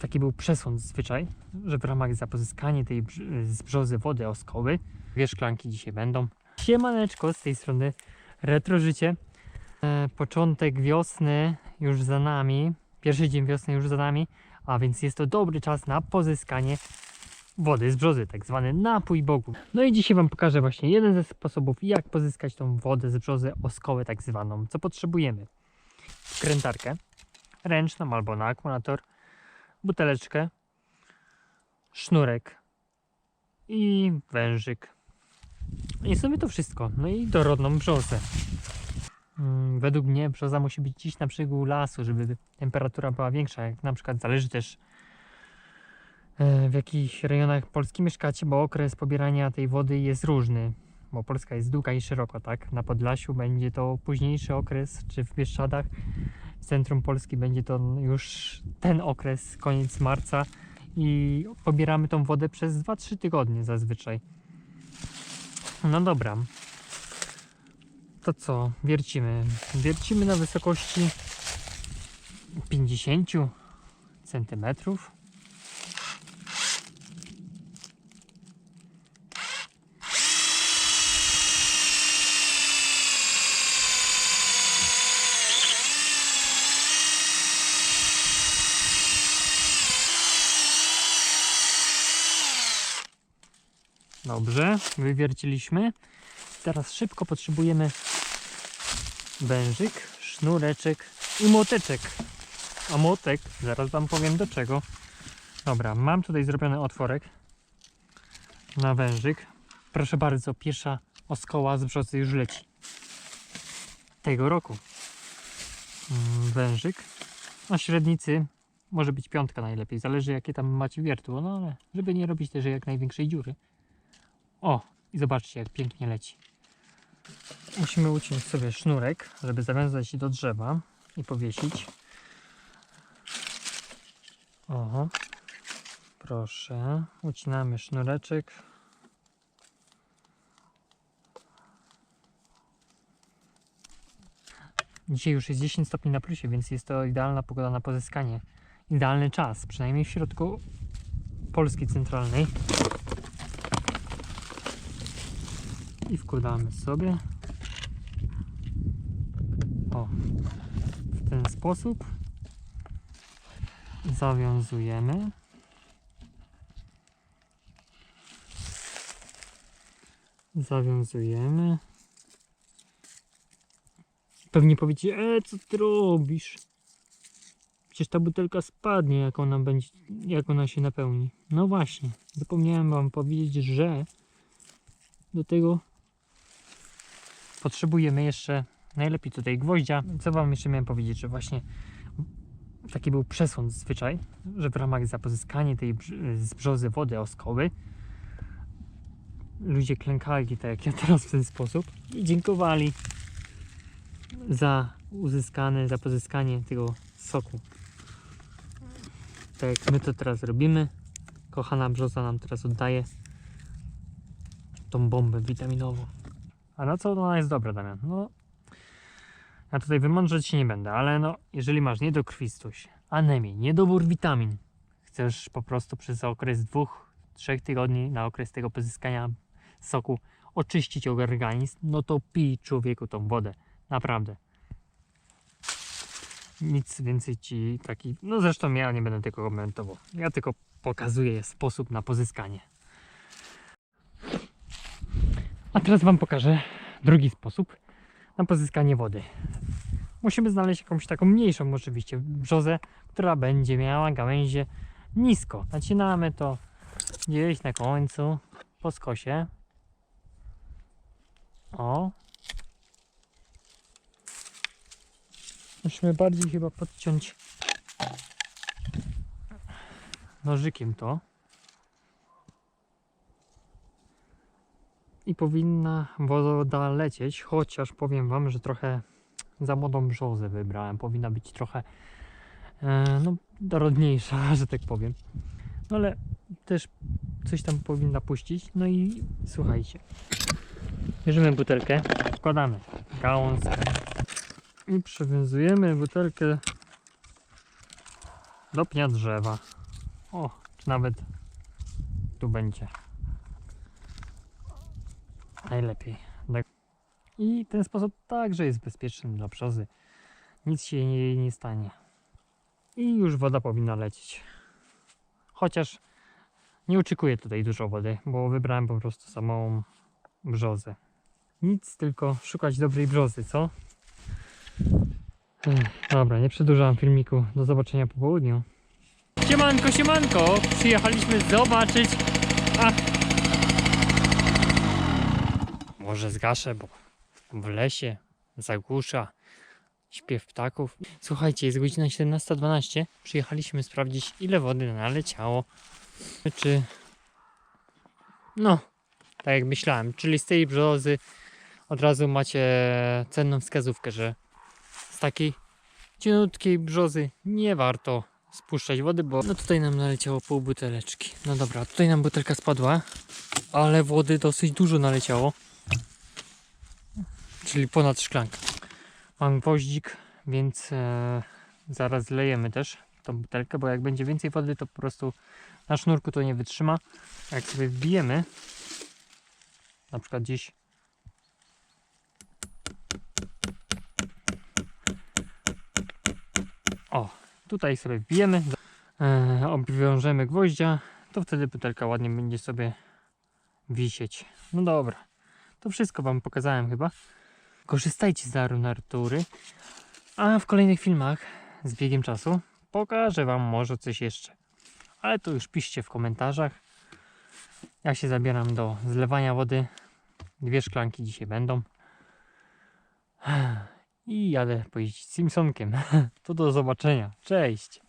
taki był przesąd zwyczaj, że w ramach za pozyskanie tej z brzozy wody oskoły dwie szklanki dzisiaj będą. Siemaneczko z tej strony Retro Życie. E, początek wiosny już za nami, pierwszy dzień wiosny już za nami, a więc jest to dobry czas na pozyskanie wody z brzozy, tak zwany napój bogów. No i dzisiaj Wam pokażę właśnie jeden ze sposobów, jak pozyskać tą wodę z brzozy, oskołę tak zwaną. Co potrzebujemy? Krętarkę ręczną albo na akumulator, buteleczkę, sznurek i wężyk. I w sumie to wszystko. No i dorodną brzozę. Mm, Według mnie brzoza musi być gdzieś na brzegu lasu, żeby temperatura była większa. Jak na przykład zależy też e, w jakich rejonach Polski mieszkacie, bo okres pobierania tej wody jest różny. Bo Polska jest długa i szeroko, tak? Na Podlasiu będzie to późniejszy okres, czy w Bieszczadach w centrum Polski będzie to już ten okres, koniec marca i pobieramy tą wodę przez 2-3 tygodnie zazwyczaj. No dobra. To co? Wiercimy. Wiercimy na wysokości 50 centymetrów. Dobrze, wywierciliśmy. Teraz szybko potrzebujemy wężyk, sznureczek i młoteczek. A młotek, zaraz Wam powiem do czego. Dobra, mam tutaj zrobiony otworek na wężyk. Proszę bardzo, pierwsza oskoła z brzozy już leci. Tego roku. Mm, Wężyk. Na średnicy może być piątka najlepiej. Zależy jakie tam macie wiertło, no ale żeby nie robić też jak największej dziury. O, i zobaczcie jak pięknie leci. Musimy uciąć sobie sznurek, żeby zawiązać do drzewa i powiesić. Oho. Proszę, ucinamy sznureczek. Dzisiaj już jest 10 stopni na plusie, więc jest to idealna pogoda na pozyskanie. Idealny czas, przynajmniej w środku Polski centralnej. I wkładamy sobie. O, w ten sposób zawiązujemy. Zawiązujemy. Pewnie powiecie, e, co ty robisz? Przecież ta butelka spadnie, jak ona będzie, jak ona się napełni. No właśnie, zapomniałem wam powiedzieć, że do tego potrzebujemy jeszcze najlepiej tutaj gwoździa. Co wam jeszcze miałem powiedzieć, że właśnie taki był przesąd zwyczaj, że w ramach za pozyskanie tej z brzozy wody oskoły ludzie klękali tak jak ja teraz w ten sposób i dziękowali za uzyskane, za pozyskanie tego soku. Tak jak my to teraz robimy, kochana brzoza nam teraz oddaje tą bombę witaminową. A na co ona jest dobra, Damian? No, ja tutaj wymądrzeć się nie będę, ale no, jeżeli masz niedokrwistość, anemię, niedobór witamin, chcesz po prostu przez okres dwóch, trzech tygodni na okres tego pozyskania soku oczyścić organizm, no to pij człowieku tą wodę. Naprawdę. Nic więcej ci taki. No zresztą ja nie będę tego komentował. Ja tylko pokazuję sposób na pozyskanie. A teraz Wam pokażę drugi sposób na pozyskanie wody. Musimy znaleźć jakąś taką mniejszą oczywiście brzozę, która będzie miała gałęzie nisko. Nacinamy to gdzieś na końcu po skosie. O. Musimy bardziej chyba podciąć nożykiem to. I powinna woda lecieć, chociaż powiem Wam, że trochę za młodą brzozę wybrałem. Powinna być trochę e, no, dorodniejsza, że tak powiem. No ale też coś tam powinna puścić. No i słuchajcie. Bierzemy butelkę, wkładamy gałązkę i przywiązujemy butelkę do pnia drzewa. O, czy nawet tu będzie. Najlepiej. Tak. I ten sposób także jest bezpieczny dla brzozy. Nic się jej nie stanie. I już woda powinna lecieć. Chociaż nie oczekuję tutaj dużo wody, bo wybrałem po prostu samą brzozę. Nic, tylko szukać dobrej brzozy, co? Dobra, nie przedłużam filmiku. Do zobaczenia po południu. Siemanko, siemanko! Przyjechaliśmy zobaczyć. A! Może zgaszę, bo w lesie zagłusza śpiew ptaków. Słuchajcie, jest godzina 17.12. Przyjechaliśmy sprawdzić, ile wody naleciało. Czy. No, tak jak myślałem, czyli z tej brzozy od razu macie cenną wskazówkę, że z takiej cienutkiej brzozy nie warto spuszczać wody, bo no tutaj nam naleciało pół buteleczki. No dobra, tutaj nam butelka spadła, ale wody dosyć dużo naleciało. Czyli ponad szklankę. Mam gwoździk, więc e, zaraz zlejemy też tą butelkę, bo jak będzie więcej wody, to po prostu na sznurku to nie wytrzyma. Jak sobie wbijemy, na przykład gdzieś O, tutaj sobie wbijemy, e, obwiążemy gwoździa, to wtedy butelka ładnie będzie sobie wisieć. No dobra, to wszystko Wam pokazałem chyba. Korzystajcie z daru natury, a w kolejnych filmach z biegiem czasu pokażę Wam może coś jeszcze. Ale to już piszcie w komentarzach. Ja się zabieram do zlewania wody. Dwie szklanki dzisiaj będą. I jadę pojeździć Simpsonkiem. To do zobaczenia. Cześć!